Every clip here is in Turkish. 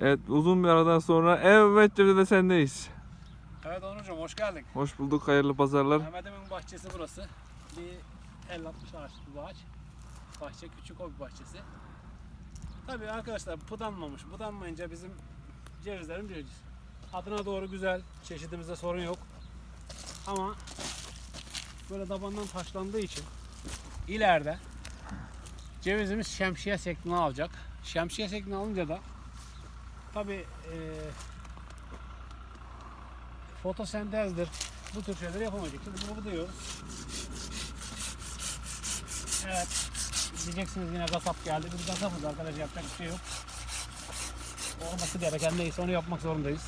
Evet uzun bir aradan sonra evet Cevdet de sendeyiz. Evet Onurcuğum hoş geldin. Hoş bulduk hayırlı pazarlar. Mehmet Emin bahçesi burası. Bir 50-60 ağaçlık bir ağaç. Bahçe küçük o bir bahçesi. Tabii arkadaşlar budanmamış. Budanmayınca bizim cevizlerin bir adına doğru güzel. Çeşidimizde sorun yok. Ama böyle tabandan taşlandığı için ileride cevizimiz şemsiye şeklini alacak. Şemsiye şeklini alınca da tabii eee fotosentezdir. Bu tür şeyleri yapamayacak. Şimdi bunu diyoruz. Evet. Diyeceksiniz yine kasap geldi. Biz kasapız arkadaşlar yapacak bir şey yok. Olması gereken neyse onu yapmak zorundayız.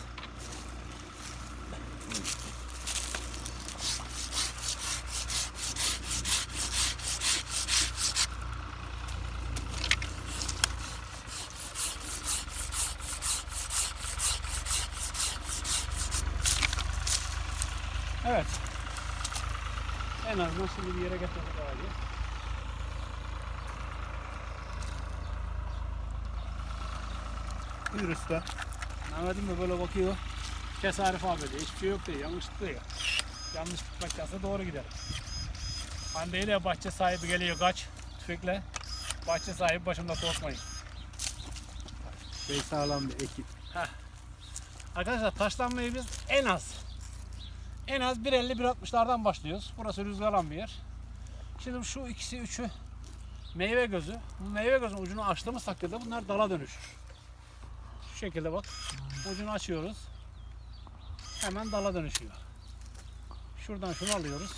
Evet. En azından şimdi bir yere getirdik ağacı. Buyur usta. Mehmet'im de böyle bakıyor. Kesarif abi diyor. Hiçbir şey yok diyor. Yanlışlık diyor. Yanlışlık bakacaksa doğru gider. Hande ile bahçe sahibi geliyor kaç tüfekle. Bahçe sahibi başımda korkmayın. Şey sağlam bir ekip. Arkadaşlar taşlanmayı biz en az en az 1.50-1.60'lardan başlıyoruz. Burası rüzgarlan bir yer. Şimdi şu ikisi üçü meyve gözü. Bu meyve gözünün ucunu açtığımız takdirde bunlar dala dönüşür. Şu şekilde bak. Ucunu açıyoruz. Hemen dala dönüşüyor. Şuradan şunu alıyoruz.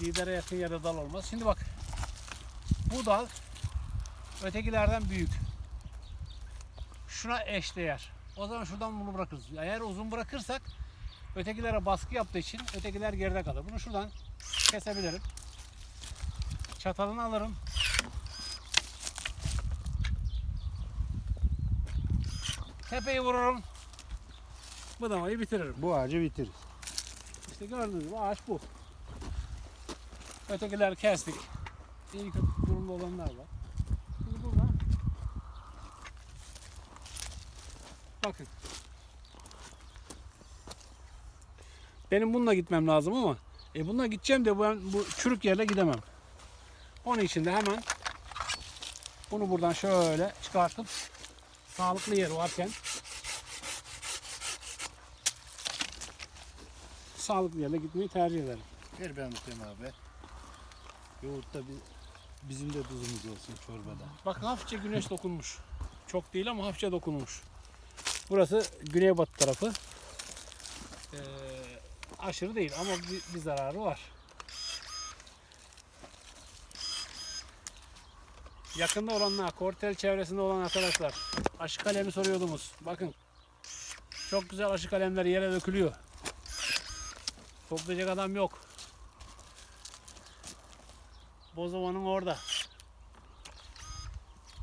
Lidere yakın yerde dal olmaz. Şimdi bak. Bu dal ötekilerden büyük. Şuna eşdeğer. O zaman şuradan bunu bırakırız. Eğer uzun bırakırsak ötekilere baskı yaptığı için ötekiler geride kalır. Bunu şuradan kesebilirim. Çatalını alırım. Tepeyi vururum. Bıdamayı bitiririm. Bu ağacı bitiririz. İşte gördüğünüz gibi ağaç bu. Ötekiler kestik. İyi kötü durumda olanlar var. Şimdi burada bakın. Benim bununla gitmem lazım ama e bununla gideceğim de ben bu çürük yerle gidemem. Onun için de hemen bunu buradan şöyle çıkartıp sağlıklı yer varken sağlıklı yerle gitmeyi tercih ederim. Ver ben tutayım abi. Yoğurtta bir, bizim de tuzumuz olsun çorbada. Bak hafifçe güneş dokunmuş. Çok değil ama hafifçe dokunmuş. Burası güneybatı tarafı. Ee, aşırı değil ama bir, bir zararı var. Yakında olanlar, Kortel çevresinde olan arkadaşlar aşı kalemi soruyordunuz. Bakın çok güzel aşı kalemler yere dökülüyor. Toplayacak adam yok. Bozova'nın orada.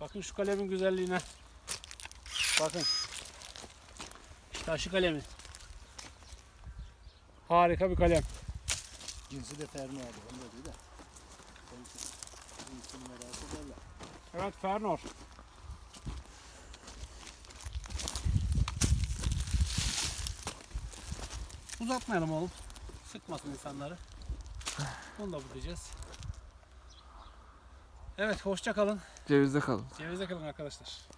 Bakın şu kalemin güzelliğine. Bakın. İşte aşı kalemi. Harika bir kalem. Cinsi de fermi abi. Onu da değil de. Cinsini merak ederler. Evet Fernor. Uzatmayalım oğlum. Sıkmasın insanları. Bunu da bulacağız. Evet hoşça kalın. Cevizde kalın. Cevizde kalın arkadaşlar.